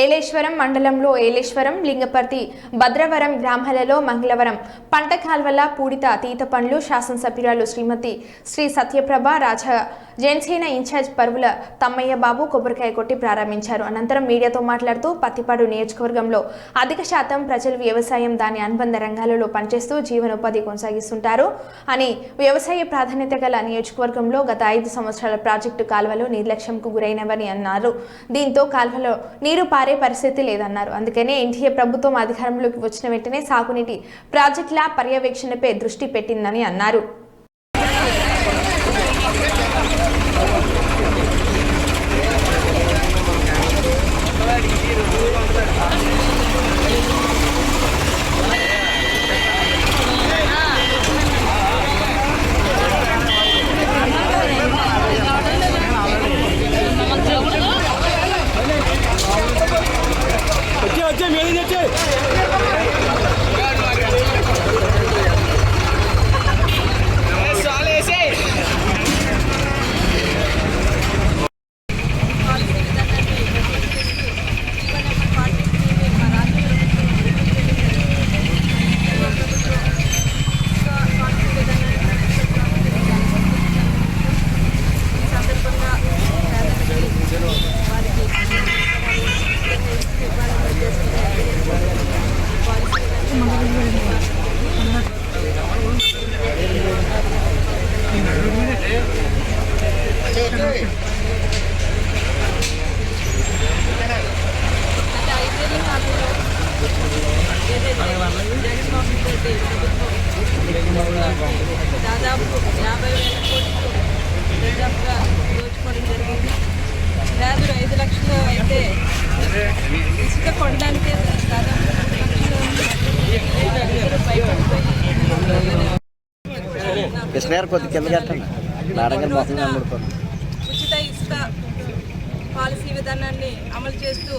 ఏలేశ్వరం మండలంలో ఏలేశ్వరం లింగపర్తి భద్రవరం గ్రామాలలో మంగళవరం పంట కాల్వల పూడిత తీత పండ్లు శాసనసభ్యురాలు శ్రీమతి శ్రీ సత్యప్రభ రాజా జనసేన ఇన్ఛార్జ్ పరువుల తమ్మయ్య బాబు కొబ్బరికాయ కొట్టి ప్రారంభించారు. అనంతరం మీడియాతో మాట్లాడుతూ పత్తిపాడు నియోజకవర్గంలో అధిక శాతం ప్రజలు వ్యవసాయం దాని అనుబంధ రంగాలలో పనిచేస్తూ జీవనోపాధి కొనసాగిస్తుంటారు అని వ్యవసాయ ప్రాధాన్యత గల నియోజకవర్గంలో గత ఐదు సంవత్సరాల ప్రాజెక్టు కాల్వలు నిర్లక్ష్యంకు గురైనవని అన్నారు. దీంతో కాల్వలో నీరు పారే పరిస్థితి లేదన్నారు. అందుకనే ఎన్డీఏ ప్రభుత్వం అధికారంలోకి వచ్చిన వెంటనే సాగునీటి ప్రాజెక్టుల పర్యవేక్షణపై దృష్టి పెట్టిందని అన్నారు. దాదాపు యాభై వేల కోట్లు దాదాపుగా దోచుకోవడం జరిగింది వ్యాధులు ఐదు లక్షలు అయితే ఇసుక కొనడానికే దాదాపు కృష్ణగారు కొద్ది. కింద కట్టండి మొత్తం ఉచిత ఇసుక పాలసీ విధానాన్ని అమలు చేస్తూ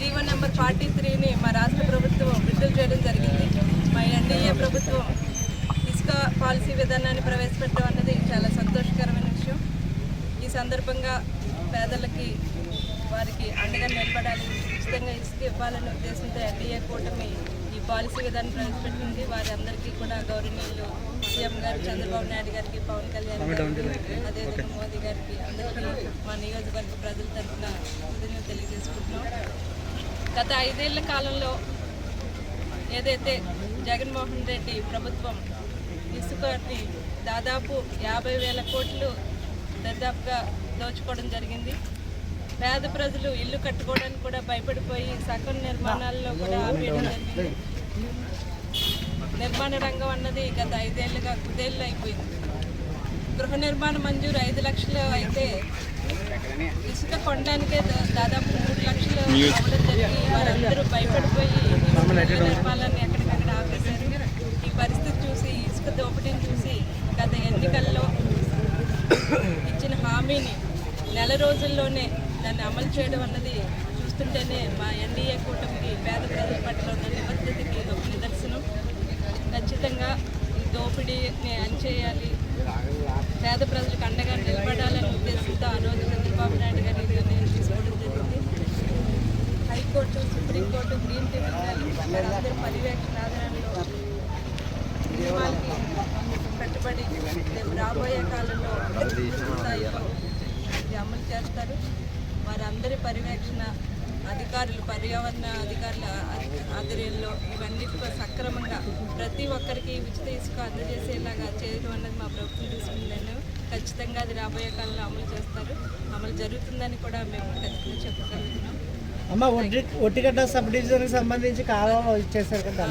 జీవన్ నెంబర్ ఫార్టీ త్రీని మా రాష్ట్ర ప్రభుత్వం విడుదల చేయడం జరిగింది. మా ఎన్డీఏ ప్రభుత్వం ఇసుక పాలసీ విధానాన్ని ప్రవేశపెట్టడం అన్నది చాలా సంతోషకరమైన విషయం. ఈ సందర్భంగా పేదలకి వారికి అండగా నిలబడాలి. ఉచితంగా ఇసుక ఇవ్వాలనే ఉద్దేశంతో ఎన్డీఏ కూటమి ఈ పాలసీ విధానం ప్రవేశపెట్టింది. వారి అందరికీ కూడా గౌరవనీయులు సీఎం గారు చంద్రబాబు నాయుడు గారికి పవన్ కళ్యాణ్ గారికి అదేవిధంగా మోదీ గారికి అందరికీ మా నియోజకవర్గ ప్రజల తరఫున కృతజ్ఞతలు తెలియజేసుకుంటున్నాం గత ఐదేళ్ళ కాలంలో ఏదైతే జగన్మోహన్ రెడ్డి ప్రభుత్వం ఇసుకని దాదాపు యాభై వేల కోట్లు దాదాపుగా దోచుకోవడం జరిగింది. పేద ప్రజలు ఇల్లు కట్టుకోవడానికి కూడా భయపడిపోయి సగం నిర్మాణాల్లో కూడా ఆపేయడం జరిగింది. నిర్మాణ రంగం అన్నది గత ఐదేళ్ళుగా కుదేళ్ళు అయిపోయింది. గృహ నిర్మాణ మంజూరు ఐదు లక్షలు అయితే ఇసుక కొనడానికే దా- దాదాపు మూడు లక్షలు జరిగి వారందరూ భయపడిపోయి నిర్మాణాన్ని ఎక్కడికక్కడ ఆపేశారు. ఈ పరిస్థితి చూసి ఇసుక దోపిడీని చూసి గత ఎన్నికల్లో ఇచ్చిన హామీని నెల రోజుల్లోనే దాన్ని అమలు చేయడం అన్నది చూస్తుంటేనే మా ఎన్డీఏ కూటమికి పేద ప్రజల పట్ల ఉన్న నిబద్ధతకి ఇది ఒక నిదర్శనం. ఖచ్చితంగా ఈ దోపిడీని అంచేయాలి పేద ప్రజలకు అండగా నిలబడాలనే ఉద్దేశంతో ఆ రోజు చంద్రబాబు నాయుడు గారు ఈ నిర్ణయం తీసుకోవడం జరిగింది హైకోర్టు సుప్రీంకోర్టు గ్రీన్ ట్రిబ్యునల్ వారందరి పర్యవేక్షణ ఆధారంలో కట్టుబడి రేపు రాబోయే కాలంలో స్థాయిలో ఇది అమలు చేస్తారు. వారందరి పర్యవేక్షణ అధికారులు పర్యావరణ అధికారుల ఆధ్వర్యంలో ఇవన్నీ సక్రమంగా ప్రతి ఒక్కరికి ఉచిత ఇసుక అందజేసేలాగా చేయడం అన్నది మా ప్రభుత్వం తీసుకుందని ఖచ్చితంగా అది రాబోయే కాలంలో అమలు చేస్తారు. అమలు జరుగుతుందని కూడా మేము ఖచ్చితంగా చెప్పగలుగుతున్నాం అమ్మ ఒట్టి ఒట్టిగడ్డ సబ్ డివిజన్కి సంబంధించి కాలువ ఇచ్చేసారు కదా